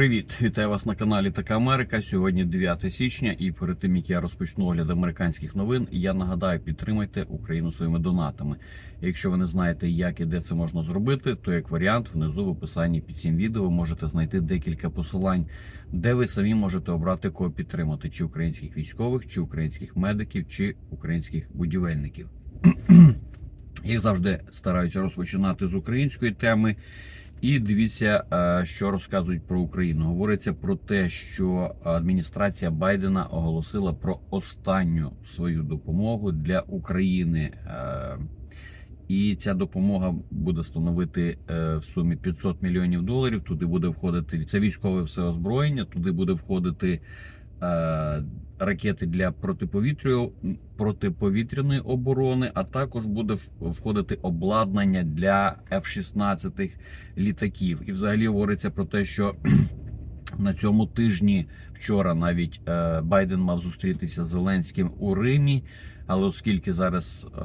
Привіт, вітаю вас на каналі Така Америка. Сьогодні 9 січня, і перед тим як я розпочну огляд американських новин, я нагадаю, підтримайте Україну своїми донатами. Якщо ви не знаєте, як і де це можна зробити, то як варіант внизу в описанні під цим відео можете знайти декілька посилань, де ви самі можете обрати кого підтримати: чи українських військових, чи українських медиків, чи українських будівельників. Я завжди стараюся розпочинати з української теми. І дивіться, е, що розказують про Україну. Говориться про те, що адміністрація Байдена оголосила про останню свою допомогу для України. Е, І ця допомога буде становити е, в сумі 500 мільйонів доларів. Туди буде входити це військове все озброєння. Туди буде входити ракети для протиповітря- протиповітряної оборони, а також буде входити обладнання для F-16 літаків. І взагалі говориться про те, що на цьому тижні вчора навіть е, Байден мав зустрітися з Зеленським у Римі. Але оскільки зараз е,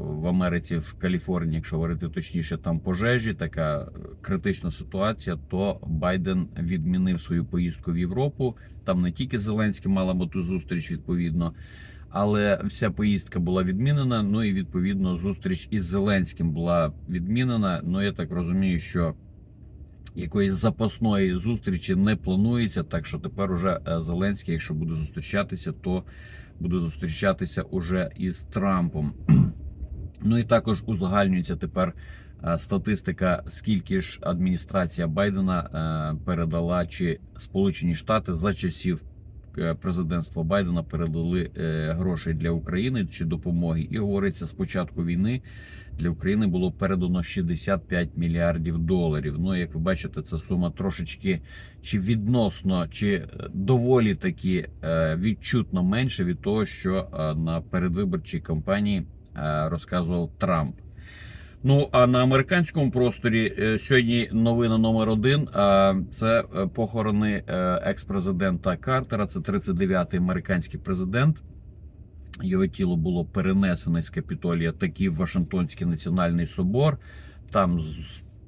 в Америці, в Каліфорнії, якщо говорити точніше, там пожежі, така е, критична ситуація, то Байден відмінив свою поїздку в Європу. Там не тільки Зеленський мала бути зустріч відповідно, але вся поїздка була відмінена. Ну і відповідно зустріч із Зеленським була відмінена. Ну я так розумію, що якоїсь запасної зустрічі не планується. Так що тепер уже е, Зеленський, якщо буде зустрічатися, то буде зустрічатися уже із Трампом. Ну і також узагальнюється тепер е, статистика, скільки ж адміністрація Байдена е, передала, чи Сполучені Штати за часів президентства Байдена передали е, грошей для України чи допомоги. І говориться, з початку війни для України було передано 65 мільярдів доларів. Ну, як ви бачите, ця сума трошечки чи відносно, чи е, доволі таки е, відчутно менше від того, що е, на передвиборчій кампанії е, розказував Трамп. Ну а на американському просторі е, сьогодні новина номер один. Це е, похорони е, екс-президента Картера. Це 39-й американський президент. Його тіло було перенесено з Капітолія таки в Вашингтонський національний собор. Там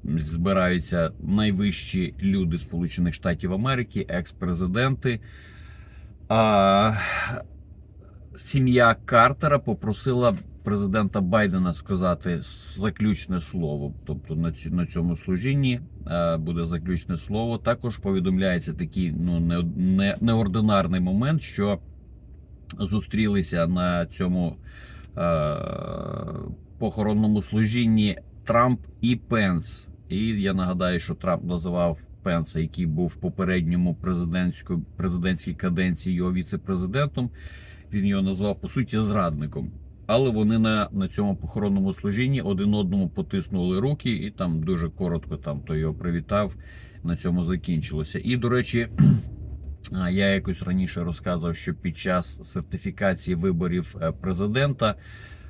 збираються найвищі люди Сполучених Штатів Америки, екс-президенти. А, сім'я Картера попросила президента Байдена сказати заключне слово. Тобто на цьому служінні е, буде заключне слово. Також повідомляється такий ну не, не, неординарний момент, що зустрілися на цьому е, похоронному служінні Трамп і Пенс. І я нагадаю, що Трамп називав Пенса, який був в попередньому президентській каденції його віце-президентом. Він його назвав по суті зрадником. Але вони на, на цьому похоронному служінні один одному потиснули руки, і там дуже коротко там то його привітав. На цьому закінчилося. І до речі, я якось раніше розказував, що під час сертифікації виборів е, президента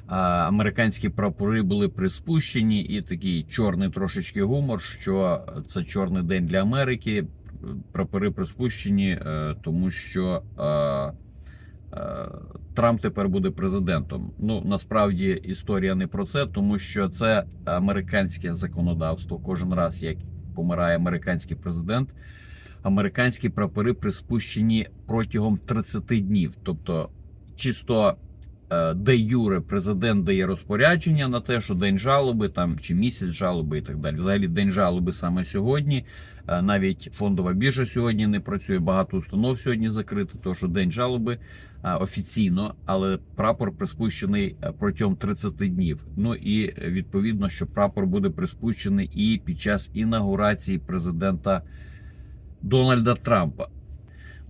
американські прапори були приспущені, і такий чорний трошечки гумор, що це чорний день для Америки. Прапори приспущені, е, тому що е, Трамп тепер буде президентом. Ну насправді історія не про це, тому що це американське законодавство. Кожен раз, як помирає американський президент, американські прапори приспущені протягом 30 днів. Тобто, чисто е, де юре президент дає розпорядження на те, що день жалоби там чи місяць жалоби і так далі. Взагалі, день жалоби саме сьогодні. Е, Навіть фондова біржа сьогодні не працює. Багато установ сьогодні закрито, тому що день жалоби е, офіційно, але прапор приспущений е, протягом 30 днів. Ну і відповідно, що прапор буде приспущений і під час інаугурації президента Дональда Трампа.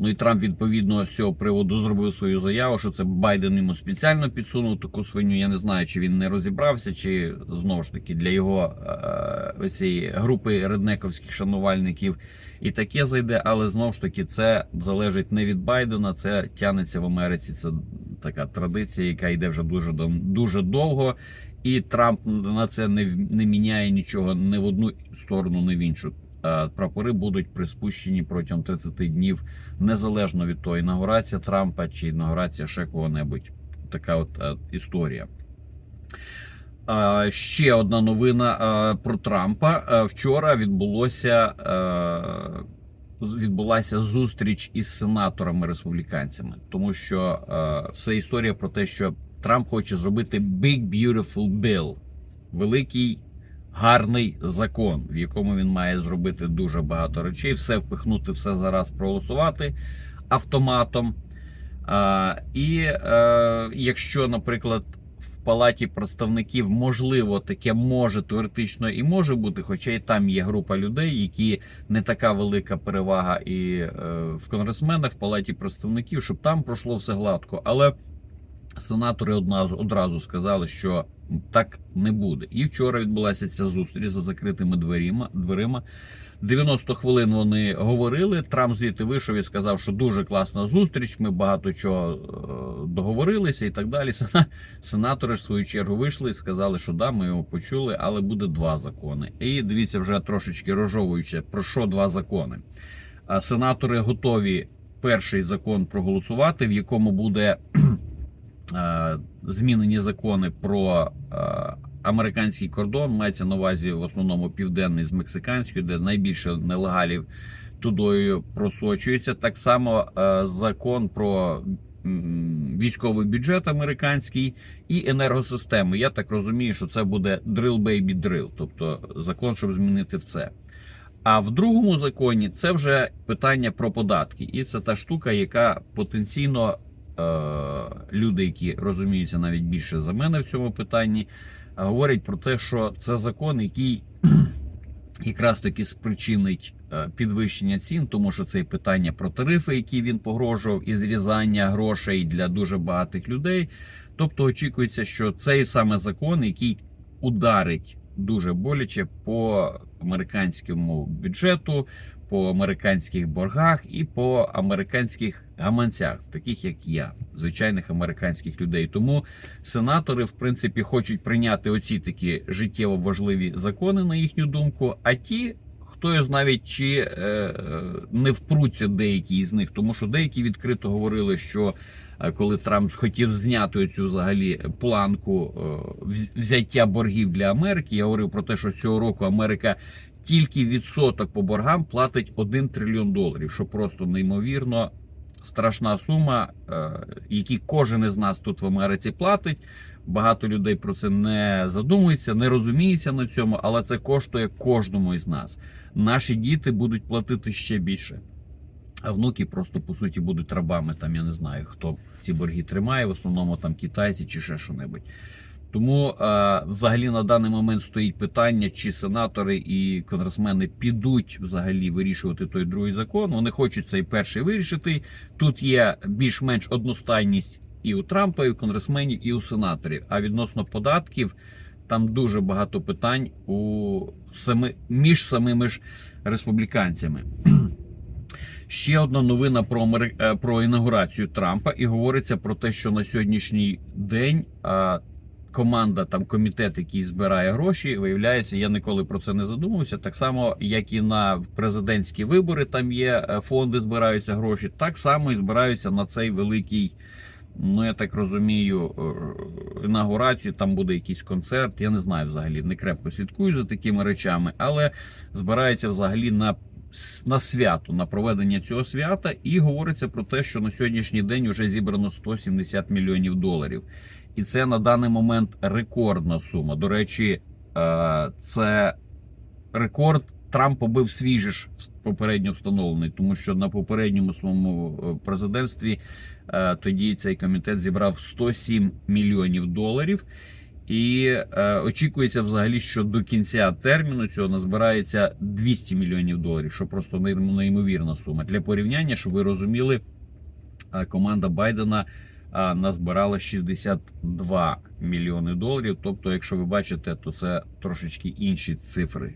Ну і Трамп відповідно з цього приводу зробив свою заяву, що це Байден йому спеціально підсунув таку свиню. Я не знаю, чи він не розібрався, чи знову ж таки для його е, цієї групи реднековських шанувальників і таке зайде. Але знову ж таки, це залежить не від Байдена, це тянеться в Америці. Це така традиція, яка йде вже дуже дуже довго. І Трамп на це не, не міняє нічого не в одну сторону, не в іншу. Е, Прапори будуть приспущені протягом 30 днів, незалежно від того, інаугурація Трампа чи інаугурація ще кого-небудь. Така от е, історія. Е, Ще одна новина про Трампа. Вчора відбулося відбулася зустріч із сенаторами республіканцями, тому що е, це історія про те, що Трамп хоче зробити Big Beautiful Bill, великий гарний закон, в якому він має зробити дуже багато речей, все впихнути, все зараз проголосувати автоматом. А, і е, якщо, наприклад, в палаті представників можливо таке може теоретично і може бути, хоча і там є група людей, які не така велика перевага і е, в конгресменах, в палаті представників, щоб там пройшло все гладко. Але сенатори одразу, одразу сказали, що так не буде. І вчора відбулася ця зустріч за закритими дверима. дверима. 90 хвилин вони говорили. Трамп звідти вийшов і сказав, що дуже класна зустріч. Ми багато чого е, договорилися і так далі. Сенатори в свою чергу вийшли і сказали, що да, ми його почули, але буде два закони. І дивіться, вже трошечки розжовуючи, про що два закони. А Сенатори готові перший закон проголосувати, в якому буде е, змінені закони про е, американський кордон. Мається на увазі в основному південний з мексиканською, де найбільше нелегалів тудою просочується. Так само е, закон про військовий бюджет американський і енергосистеми. Я так розумію, що це буде drill baby drill, тобто закон, щоб змінити в це. А в другому законі це вже питання про податки, і це та штука, яка потенційно е, люди, які розуміються навіть більше за мене в цьому питанні, е, говорять про те, що це закон, який якраз таки спричинить е, підвищення цін, тому що це питання про тарифи, які він погрожував, і зрізання грошей для дуже багатих людей. Тобто очікується, що цей саме закон, який ударить дуже боляче по американському бюджету, по американських боргах і по американських гаманцях, таких як я, звичайних американських людей. Тому сенатори, в принципі, хочуть прийняти оці такі життєво важливі закони, на їхню думку. А ті, хто його навіть чи е, е, не впруться деякі з них, тому що деякі відкрито говорили, що е, коли Трамп хотів зняти цю взагалі планку е, взяття боргів для Америки, я говорив про те, що з цього року Америка тільки відсоток по боргам платить 1 трильйон доларів, що просто неймовірно страшна сума, е, які кожен із нас тут в Америці платить. Багато людей про це не задумується, не розуміється на цьому, але це коштує кожному із нас. Наші діти будуть платити ще більше. А внуки просто по суті будуть рабами. Там я не знаю, хто ці борги тримає, в основному там китайці чи ще що-небудь. Тому е, взагалі на даний момент стоїть питання, чи сенатори і конгресмени підуть взагалі вирішувати той другий закон. Вони хочуть цей перший вирішити. Тут є більш-менш одностайність і у Трампа, і у конгресменів, і у сенаторів. А відносно податків, там дуже багато питань у сами, між самими ж республіканцями. Ще одна новина про е, про інаугурацію Трампа, і говориться про те, що на сьогоднішній день команда, там комітет, який збирає гроші, виявляється, я ніколи про це не задумувався. Так само, як і на президентські вибори, там є е, фонди, збираються гроші. Так само і збираються на цей великий. Ну, я так розумію, е, інаугурацію, там буде якийсь концерт. Я не знаю взагалі, не крепко слідкую за такими речами, але збираються взагалі на, на свято, на проведення цього свята, і говориться про те, що на сьогоднішній день вже зібрано 170 мільйонів доларів. І це на даний момент рекордна сума. До речі, е, це рекорд. Трамп побив свій же ж попередньо встановлений, тому що на попередньому своєму е, президентстві е, тоді цей комітет зібрав 107 мільйонів доларів. І очікується взагалі, що до кінця терміну цього назбирається 200 мільйонів доларів, що просто нейм- неймовірна сума. Для порівняння, щоб ви розуміли, команда Байдена назбирала 62 мільйони доларів. Тобто, якщо ви бачите, то це трошечки інші цифри.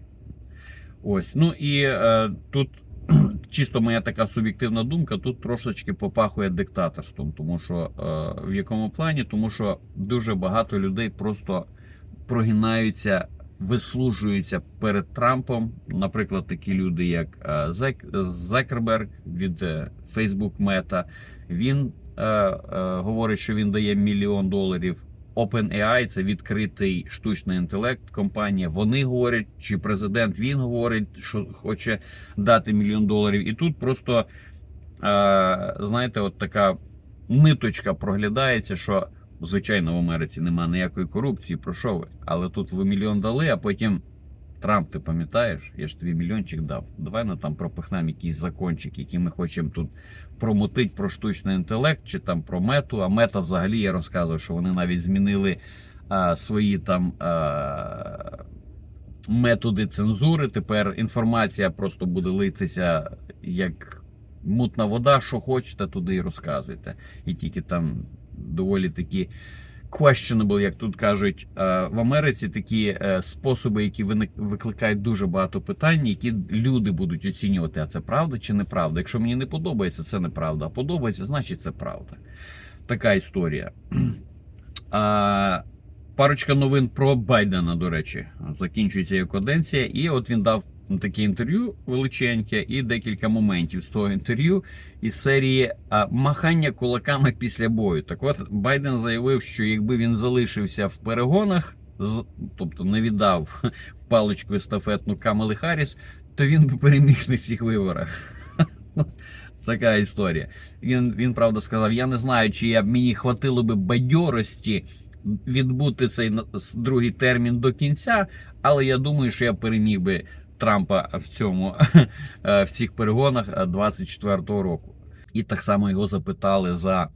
Ось, ну і е, тут чисто моя така суб'єктивна думка, тут трошечки попахує диктаторством, тому що е, в якому плані? Тому що дуже багато людей просто прогинаються, вислужуються перед Трампом. Наприклад, такі люди, як е, Зек, Зекерберг від е, Facebook Meta, він е, е, говорить, що він дає мільйон доларів OpenAI це відкритий штучний інтелект. Компанія. Вони говорять, чи президент він говорить, що хоче дати мільйон доларів. І тут просто е, знаєте, от така ниточка проглядається, що звичайно в Америці немає ніякої корупції. Про що ви? Але тут ви мільйон дали, а потім. Трамп, ти пам'ятаєш, я ж тобі мільйончик дав. Давай ну там пропихнемо якийсь закончик, який ми хочемо тут промотить про штучний інтелект чи там про мету. А мета взагалі я розказував, що вони навіть змінили а, свої там а, методи цензури. Тепер інформація просто буде литися як мутна вода, що хочете, туди і розказуйте. І тільки там доволі такі questionable, як тут кажуть, е, в Америці такі е, способи, які викликають дуже багато питань, які люди будуть оцінювати, а це правда чи неправда. Якщо мені не подобається, це неправда. А подобається, значить це правда. Така історія. Парочка новин про Байдена, до речі, закінчується його каденція, і от він дав таке інтерв'ю величеньке і декілька моментів з того інтерв'ю із серії махання кулаками після бою. Так от Байден заявив, що якби він залишився в перегонах, тобто не віддав паличку естафетну Камали Харріс, то він би переміг на цих виборах. Така історія. Він, він правда сказав: я не знаю, чи я, мені хватило би бадьорості відбути цей другий термін до кінця, але я думаю, що я переміг би Трампа в цьому е, в цих перегонах е, 24-го року. І так само його запитали за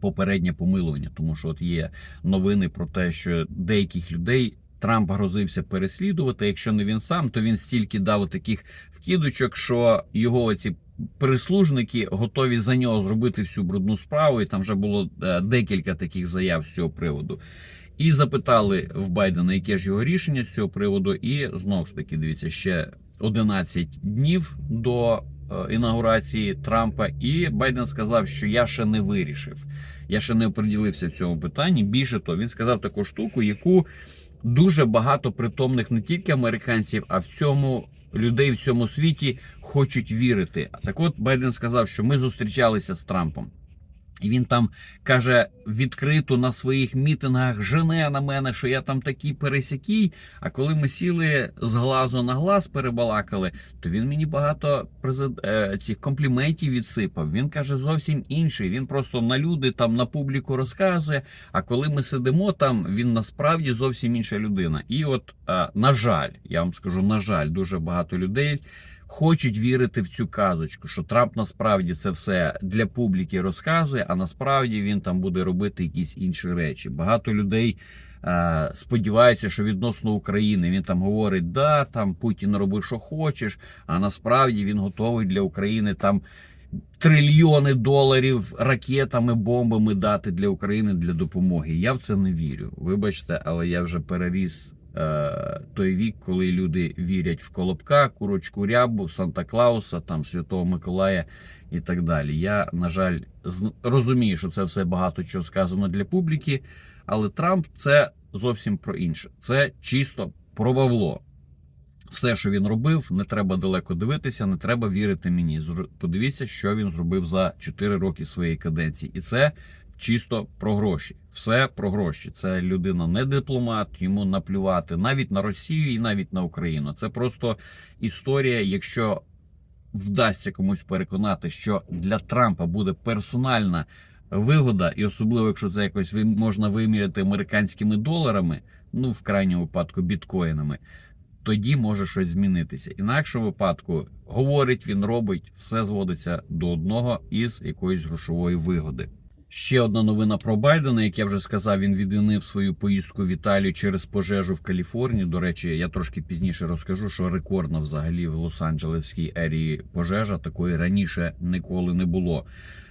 попереднє помилування, тому що от є новини про те, що деяких людей Трамп грозився переслідувати. Якщо не він сам, то він стільки дав таких вкидочок, що його оці прислужники готові за нього зробити всю брудну справу. І там вже було е, декілька таких заяв з цього приводу. І запитали в Байдена, яке ж його рішення з цього приводу. І знову ж таки, дивіться, ще 11 днів до е, інаугурації Трампа. І Байден сказав, що я ще не вирішив. Я ще не оприділився в цьому питанні. Більше того, він сказав таку штуку, яку дуже багато притомних не тільки американців, а в цьому людей в цьому світі хочуть вірити. Так от Байден сказав, що ми зустрічалися з Трампом. І він там каже відкрито на своїх мітингах жене на мене, що я там такий пересякий. А коли ми сіли з глазу на глаз, перебалакали, то він мені багато презид... е, цих компліментів відсипав. Він каже зовсім інший. Він просто на люди там на публіку розказує. А коли ми сидимо там, він насправді зовсім інша людина. І от, е, на жаль, я вам скажу, на жаль, дуже багато людей хочуть вірити в цю казочку, що Трамп насправді це все для публіки розказує, а насправді він там буде робити якісь інші речі. Багато людей. е, Сподіваються, що відносно України він там говорить, да, там Путін роби, що хочеш, а насправді він готовий для України там трильйони доларів ракетами, бомбами дати для України для допомоги. Я в це не вірю. Вибачте, але я вже переріс той вік, коли люди вірять в Колобка, курочку рябу, Санта Клауса, там Святого Миколая і так далі. Я, на жаль, розумію, що це все багато чого сказано для публіки, але Трамп це зовсім про інше. Це чисто про бабло. Все, що він робив, не треба далеко дивитися, не треба вірити мені. Подивіться, що він зробив за 4 роки своєї каденції. І це чисто про гроші. Все про гроші. Це людина не дипломат, йому наплювати навіть на Росію і навіть на Україну. Це просто історія. Якщо вдасться комусь переконати, що для Трампа буде персональна вигода, і особливо, якщо це якось можна виміряти американськими доларами, ну в крайньому випадку біткоїнами тоді може щось змінитися. Інакшому випадку говорить він, робить, все зводиться до одного із якоїсь грошової вигоди. Ще одна новина про Байдена, як я вже сказав, він відмінив свою поїздку в Італію через пожежу в Каліфорнії. До речі, я трошки пізніше розкажу, що рекордна взагалі в Лос-Анджелеській ерії пожежа такої раніше ніколи не було.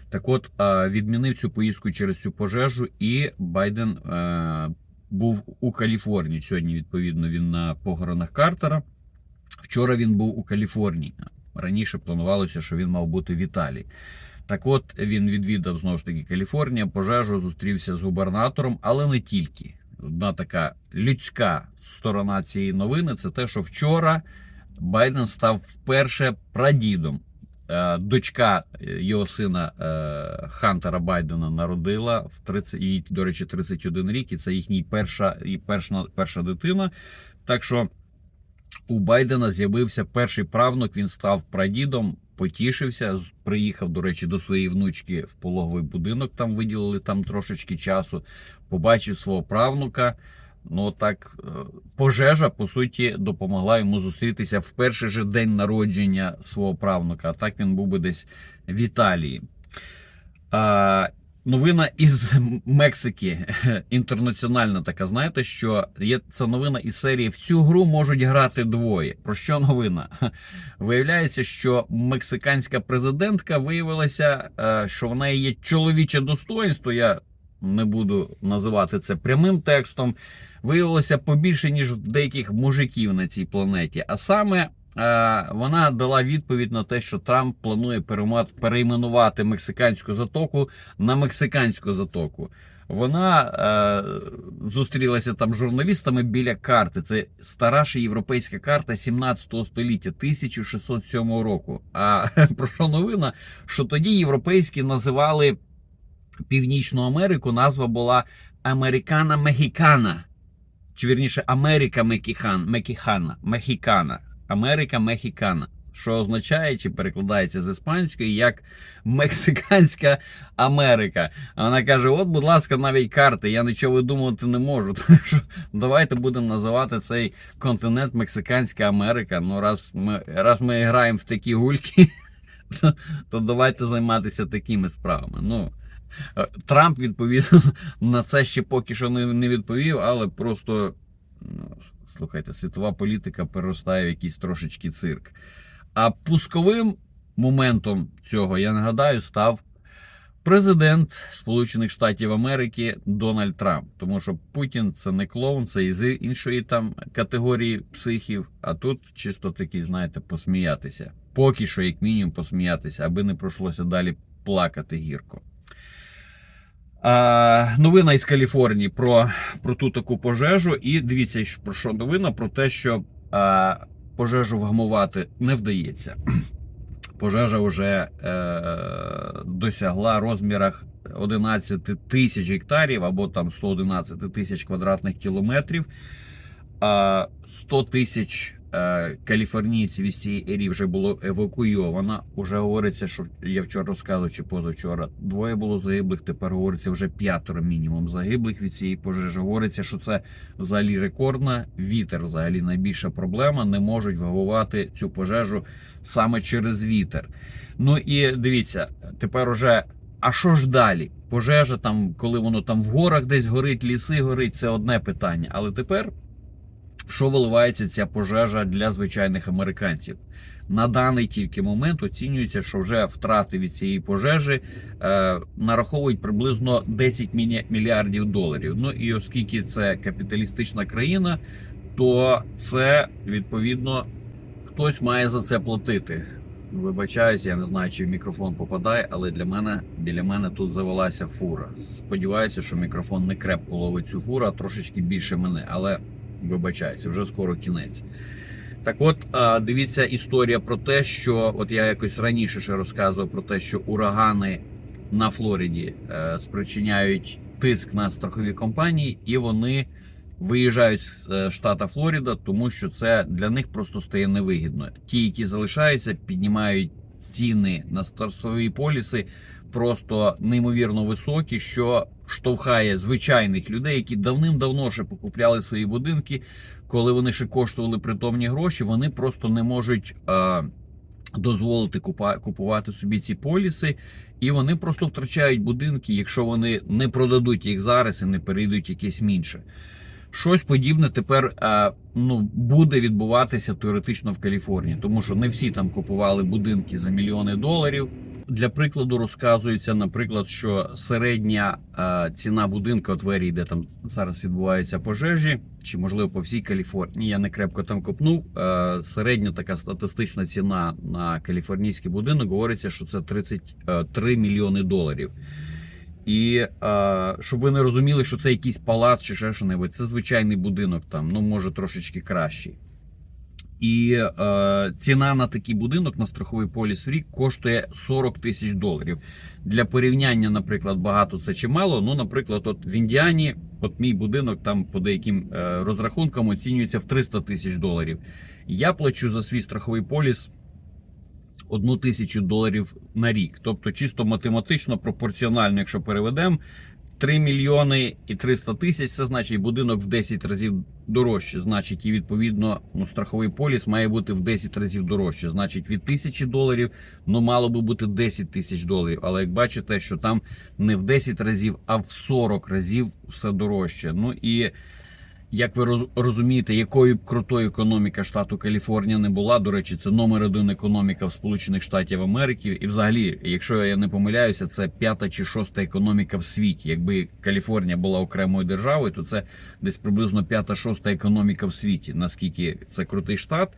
Так от відмінив цю поїздку через цю пожежу, і Байден е, був у Каліфорнії. Сьогодні, відповідно, він на похоронах Картера. Вчора він був у Каліфорнії. Раніше планувалося, що він мав бути в Італії. Так от він відвідав знову ж таки Каліфорнія, пожежу, зустрівся з губернатором, але не тільки. Одна така людська сторона цієї новини це те, що вчора Байден став вперше прадідом е, дочка е, його сина е, Хантера Байдена народила в 30, їй, до речі, 31 рік, і це їхній перша, і перша, перша дитина. Так що у Байдена з'явився перший правнук, він став прадідом, потішився, приїхав, до речі, до своєї внучки в пологовий будинок, там виділили там трошечки часу, побачив свого правнука. Ну так, е, пожежа, по суті, допомогла йому зустрітися в перший же день народження свого правнука. А так він був би десь в Італії. А, новина із Мексики. Інтернаціональна така, знаєте, що є це новина із серії В цю гру можуть грати двоє. Про що новина? Виявляється, що мексиканська президентка виявилася, е, що в неї є чоловіче достоинство. Я не буду називати це прямим текстом. Виявилося побільше, ніж деяких мужиків на цій планеті. А саме вона дала відповідь на те, що Трамп планує перейменувати мексиканську затоку на мексиканську затоку. Вона е, зустрілася там з журналістами біля карти. Це стараша європейська карта 17 століття, 1607 року. А про що новина? Що тоді європейські називали Північну Америку, назва була Американа Мехікана. Чи вірніше Америка Мекіхана, Мехікана. Америка Мехікана. Що означає чи перекладається з іспанської як Мексиканська Америка. А вона каже: От, будь ласка, навіть карти, я нічого видумувати не можу. Давайте будемо називати цей континент Мексиканська Америка. Ну, раз ми, раз ми граємо в такі гульки, то, то давайте займатися такими справами. Ну, е, Трамп відповідно на це ще поки що не, не відповів, але просто ну, слухайте, світова політика переростає в якийсь трошечки цирк. А пусковим моментом цього, я нагадаю, став президент Сполучених Штатів Америки Дональд Трамп. Тому що Путін це не клоун, це із іншої там категорії психів. А тут чисто таки, знаєте, посміятися. Поки що, як мінімум, посміятися, аби не пройшлося далі плакати гірко. Новина із Каліфорнії про, про ту таку пожежу. І дивіться, про що новина? Про те, що а, пожежу вгамувати не вдається. Пожежа вже е, досягла розмірах 11 тисяч гектарів або там 111 тисяч квадратних кілометрів. А 100 тисяч е, каліфорнійців із цієї ерії вже було евакуйовано. Уже говориться, що я вчора розказував чи позавчора. Двоє було загиблих. Тепер говориться вже п'ятеро мінімум загиблих від цієї пожежі. Говориться, що це взагалі рекордна. Вітер взагалі найбільша проблема. Не можуть вгавувати цю пожежу саме через вітер. Ну і дивіться, тепер уже. А що ж далі? Пожежа там, коли воно там в горах десь горить, ліси горить, це одне питання. Але тепер що виливається ця пожежа для звичайних американців? На даний тільки момент оцінюється, що вже втрати від цієї пожежі е, нараховують приблизно 10 мільярдів доларів. Ну і оскільки це капіталістична країна, то це відповідно хтось має за це платити. Вибачаюсь, я не знаю, чи в мікрофон попадає, але для мене біля мене тут завелася фура. Сподіваюся, що мікрофон не крепко ловить цю фуру, а трошечки більше мене. Але вибачаюся, вже скоро кінець. Так от, дивіться історія про те, що от я якось раніше ще розказував про те, що урагани на Флориді е, спричиняють тиск на страхові компанії, і вони виїжджають з е, штата Флорида, тому що це для них просто стає невигідно. Ті, які залишаються, піднімають ціни на страхові поліси просто неймовірно високі, що штовхає звичайних людей, які давним-давно ще покупляли свої будинки, коли вони ще коштували притомні гроші, вони просто не можуть. Е, Дозволити купувати собі ці поліси, і вони просто втрачають будинки, якщо вони не продадуть їх зараз і не перейдуть якесь інше. Щось подібне тепер е, ну, буде відбуватися теоретично в Каліфорнії, тому що не всі там купували будинки за мільйони доларів. Для прикладу розказується, наприклад, що середня е, ціна будинка от в ерії, де там зараз відбуваються пожежі, чи можливо по всій Каліфорнії. Я не крепко там копнув. Е, середня така статистична ціна на каліфорнійський будинок говориться, що це 33 мільйони доларів. І е, щоб ви не розуміли, що це якийсь палац чи ще що-небудь, це звичайний будинок там, ну може трошечки кращий. І е, ціна на такий будинок на страховий поліс в рік коштує 40 тисяч доларів. Для порівняння, наприклад, багато це чи мало. Ну, наприклад, от в Індіані, от мій будинок там по деяким е, розрахункам оцінюється в 300 тисяч доларів. Я плачу за свій страховий поліс одну тисячу доларів на рік. Тобто, чисто математично, пропорціонально, якщо переведемо. 3 мільйони і 300 тисяч, це значить будинок в 10 разів дорожче. Значить, і відповідно ну, страховий поліс має бути в 10 разів дорожче. Значить, від тисячі доларів ну мало би бути 10 тисяч доларів. Але як бачите, що там не в 10 разів, а в 40 разів все дорожче. Ну і як ви роз- розумієте, якою б крутою економіка штату Каліфорнія не була. До речі, це номер один економіка в Сполучених Штатів Америки. І взагалі, якщо я не помиляюся, це п'ята чи шоста економіка в світі. Якби Каліфорнія була окремою державою, то це десь приблизно п'ята-шоста економіка в світі. Наскільки це крутий штат.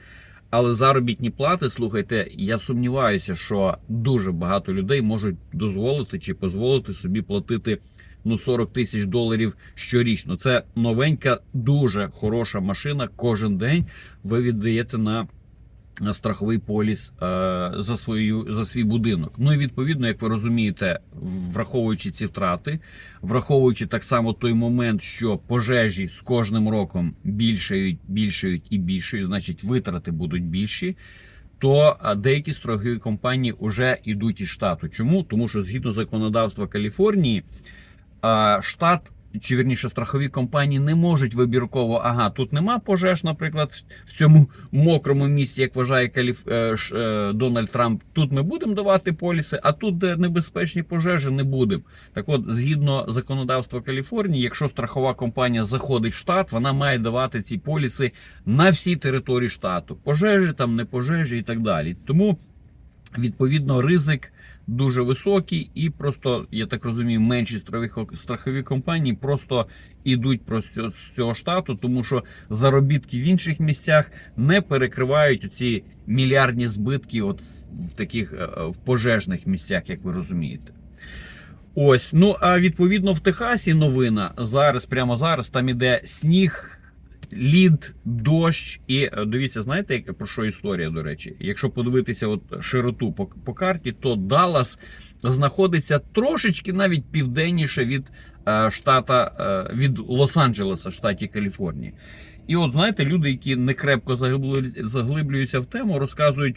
Але заробітні плати, слухайте, я сумніваюся, що дуже багато людей можуть дозволити чи дозволити собі платити ну 40 тисяч доларів щорічно. Це новенька, дуже хороша машина. Кожен день ви віддаєте на. На страховий поліс е, за свою за свій будинок. Ну і відповідно, як ви розумієте, враховуючи ці втрати, враховуючи так само той момент, що пожежі з кожним роком більшають, більшають і більшають, значить витрати будуть більші. То деякі страхові компанії вже йдуть із штату. Чому? Тому що згідно законодавства Каліфорнії, штат. Чи вірніше страхові компанії не можуть вибірково, ага, тут нема пожеж, наприклад, в цьому мокрому місці, як вважає Каліф... е, е, Дональд Трамп. Тут ми будемо давати поліси, а тут, де небезпечні пожежі, не будемо. Так от, згідно законодавства Каліфорнії, якщо страхова компанія заходить в штат, вона має давати ці поліси на всій території штату. Пожежі, там не пожежі і так далі. Тому відповідно ризик дуже високий, і просто я так розумію, менші страхові, страхові компанії просто ідуть просто з цього штату, тому що заробітки в інших місцях не перекривають ці мільярдні збитки, от в таких е, в пожежних місцях, як ви розумієте. Ось, ну а відповідно в Техасі новина зараз, прямо зараз, там іде сніг. Лід, дощ, і е, дивіться, знаєте, про що історія, до речі? Якщо подивитися от широту по, по карті, то Даллас знаходиться трошечки навіть південніше від е, штата е, від Лос-Анджелеса, штаті Каліфорнії. І от знаєте, люди, які не крепко заглиблю- заглиблюються в тему, розказують.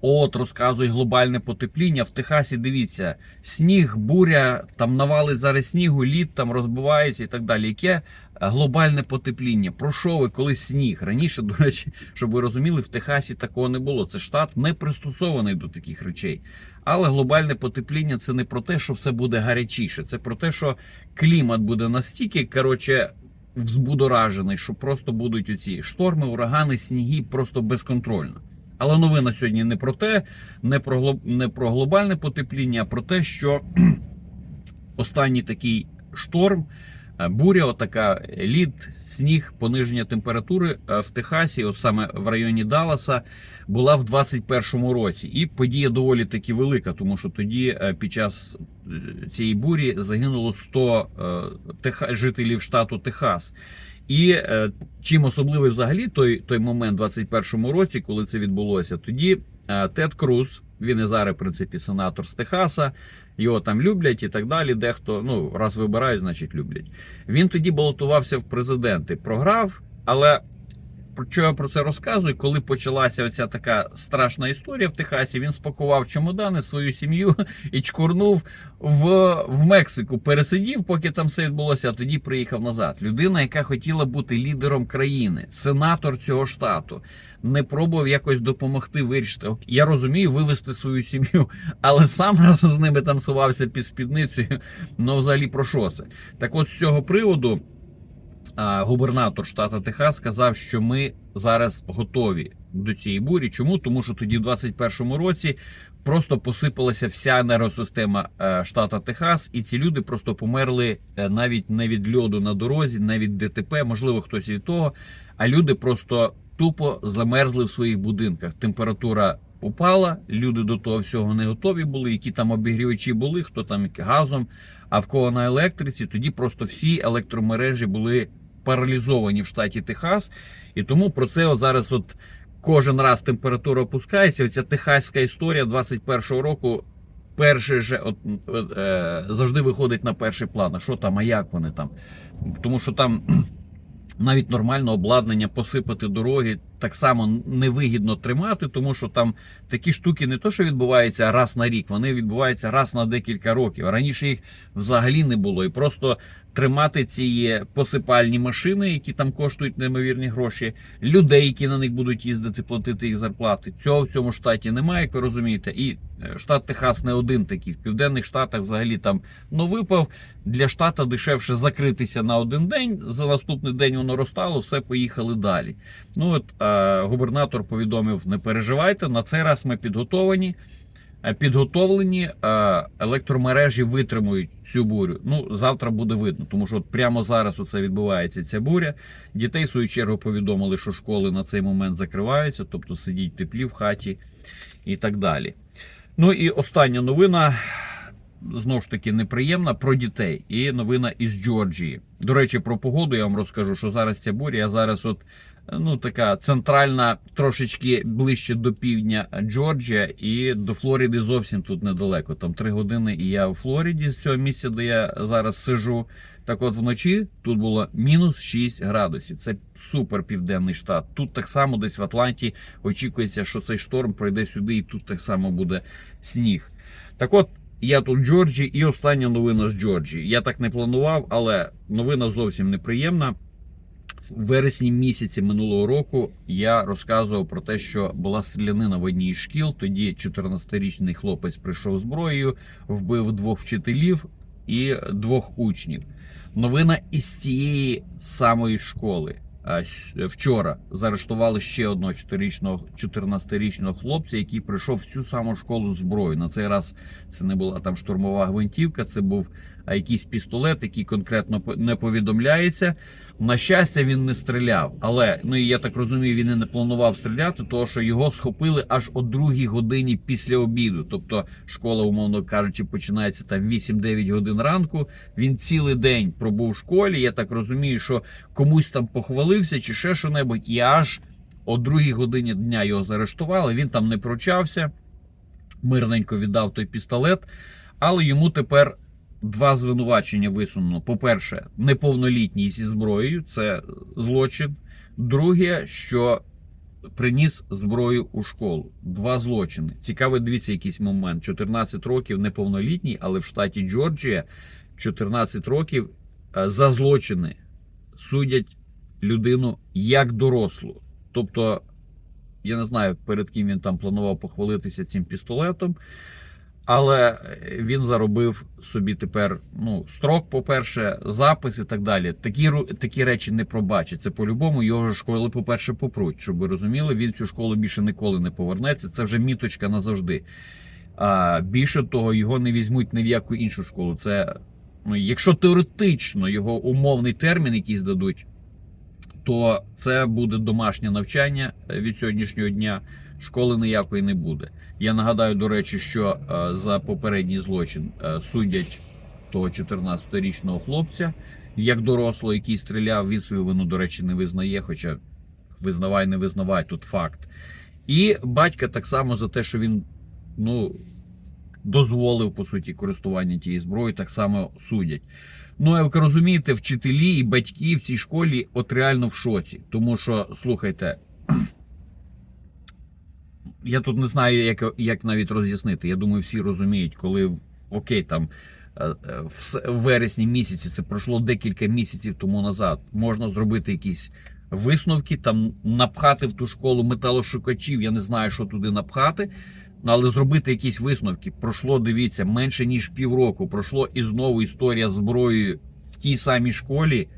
От розказують глобальне потепління. В Техасі дивіться, сніг, буря, там навалить зараз снігу, лід там розбивається і так далі. Яке е, глобальне потепління? Про що ви коли сніг? Раніше, до речі, щоб ви розуміли, в Техасі такого не було. Це штат не пристосований до таких речей. Але глобальне потепління це не про те, що все буде гарячіше. Це про те, що клімат буде настільки коротше, взбудоражений, що просто будуть оці шторми, урагани, сніги просто безконтрольно. Але новина сьогодні не про те, не про, не про глобальне потепління, а про те, що останній такий шторм, е, буря, отака лід, сніг, пониження температури е, в Техасі, от саме в районі Далласа, була в 21-му році. І подія доволі таки велика, тому що тоді е, під час цієї бурі загинуло 100 е, жителів штату Техас. І е, чим особливий взагалі той, той момент, в 21-му році, коли це відбулося, тоді е, Тед Круз, він і зараз, в принципі, сенатор з Техаса, його там люблять і так далі. Дехто, ну, раз вибирають, значить люблять. Він тоді балотувався в президенти, програв, але. Що я про це розказую? Коли почалася оця така страшна історія в Техасі, він спакував чемодани, свою сім'ю і чкурнув в, в Мексику. Пересидів, поки там все відбулося, а тоді приїхав назад. Людина, яка хотіла бути лідером країни, сенатор цього штату, не пробував якось допомогти вирішити. Я розумію, вивести свою сім'ю, але сам разом з ними там сховався під спідницею. Ну, взагалі про що це? Так от з цього приводу. А, Губернатор штату Техас сказав, що ми зараз готові до цієї бурі. Чому? Тому що тоді, в 21-му році, просто посипалася вся енергосистема е, штата Техас, і ці люди просто померли е, навіть не від льоду на дорозі, не від ДТП, можливо, хтось від того. А люди просто тупо замерзли в своїх будинках. Температура упала, люди до того всього не готові були. Які там обігрівачі були, хто там газом, а в кого на електриці, тоді просто всі електромережі були паралізовані в штаті Техас. І тому про це от зараз от кожен раз температура опускається. Оця техаська історія 21-го року. Перший же от, е, завжди виходить на перший план. А що там, а як вони там? Тому що там навіть нормальне обладнання, посипати дороги так само невигідно тримати, тому що там такі штуки не то, що відбуваються раз на рік, вони відбуваються раз на декілька років. Раніше їх взагалі не було. І просто тримати ці посипальні машини, які там коштують неймовірні гроші, людей, які на них будуть їздити, платити їх зарплати. Цього в цьому штаті немає, як ви розумієте. І е, штат Техас не один такий. В південних штатах взагалі там ну випав для штата дешевше закритися на один день. За наступний день воно розтало, все поїхали далі. Ну от губернатор повідомив: не переживайте, на цей раз ми підготовані. Е, Підготовлені е, електромережі витримують цю бурю. Ну завтра буде видно, тому що от прямо зараз оце відбувається ця буря. Дітей в свою чергу повідомили, що школи на цей момент закриваються, тобто сидіть теплі в хаті і так далі. Ну і остання новина. Знову ж таки неприємна про дітей і новина із Джорджії. До речі, про погоду я вам розкажу, що зараз ця буря. Я зараз, от ну така центральна, трошечки ближче до півдня Джорджія, і до Флориди зовсім тут недалеко. Там три години, і я у Флориді з цього місця, де я зараз сижу. Так от вночі тут було мінус 6 градусів. Це супер південний штат. Тут так само десь в Атланті очікується, що цей шторм пройде сюди, і тут так само буде сніг. Так от. Я тут в Джорджії і остання новина з Джорджії. Я так не планував, але новина зовсім неприємна. В вересні місяці минулого року я розказував про те, що була стрілянина в одній із шкіл. Тоді 14-річний хлопець прийшов зброєю, вбив двох вчителів і двох учнів. Новина із цієї самої школи. Вчора заарештували ще одного 4-річного 14-річного хлопця, який прийшов в цю саму школу зброю. На цей раз це не була там штурмова гвинтівка, це був якийсь пістолет, який конкретно не повідомляється. На щастя, він не стріляв, але ну і я так розумію, він і не планував стріляти, тому що його схопили аж о другій годині після обіду. Тобто школа, умовно кажучи, починається там 8-9 годин ранку. Він цілий день пробув в школі. Я так розумію, що комусь там похвалився чи ще що-небудь, і аж о другій годині дня його заарештували. Він там не прочався, мирненько віддав той пістолет, але йому тепер. Два звинувачення висунено. По-перше, неповнолітній зі зброєю це злочин. Друге, що приніс зброю у школу. Два злочини. Цікавий, дивіться, якийсь момент. 14 років неповнолітній, але в штаті Джорджія 14 років е, за злочини судять людину як дорослу. Тобто, я не знаю, перед ким він там планував похвалитися цим пістолетом. Але він заробив собі тепер ну, строк, по-перше, запис і так далі. Такі, такі речі не пробачать. Це по-любому його школи, по-перше, попруть. Щоб ви розуміли, він цю школу більше ніколи не повернеться. Це вже міточка назавжди. А більше того, його не візьмуть ні в яку іншу школу. Це, ну, якщо теоретично його умовний термін якийсь дадуть, то це буде домашнє навчання від сьогоднішнього дня. Школи ніякої не буде. Я нагадаю, до речі, що е, за попередній злочин е, судять того 14-річного хлопця як дорослого, який стріляв. Він свою вину, до речі, не визнає, хоча визнавай, не визнавай, тут факт. І батька так само за те, що він ну, дозволив по суті користування тієї зброї, так само судять. Ну, як розумієте, вчителі і батьки в цій школі от реально в шоці. Тому що, слухайте, я тут не знаю, як, як навіть роз'яснити. Я думаю, всі розуміють, коли окей, там е, е, в вересні місяці це пройшло декілька місяців тому назад. Можна зробити якісь висновки, там напхати в ту школу металошукачів. Я не знаю, що туди напхати. Але зробити якісь висновки. Пройшло, дивіться, менше ніж півроку. Пройшло і знову історія з зброєю в тій самій школі.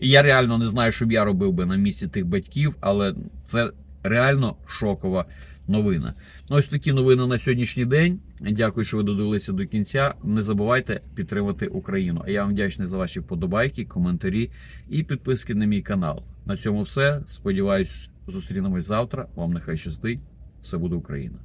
Я реально не знаю, що б я робив би на місці тих батьків, але це реально шокова новина. Ну, ось такі новини на сьогоднішній день. Дякую, що ви додивилися до кінця. Не забувайте підтримати Україну. А я вам вдячний за ваші вподобайки, коментарі і підписки на мій канал. На цьому все. Сподіваюсь, зустрінемось завтра. Вам нехай щастить. Все буде Україна.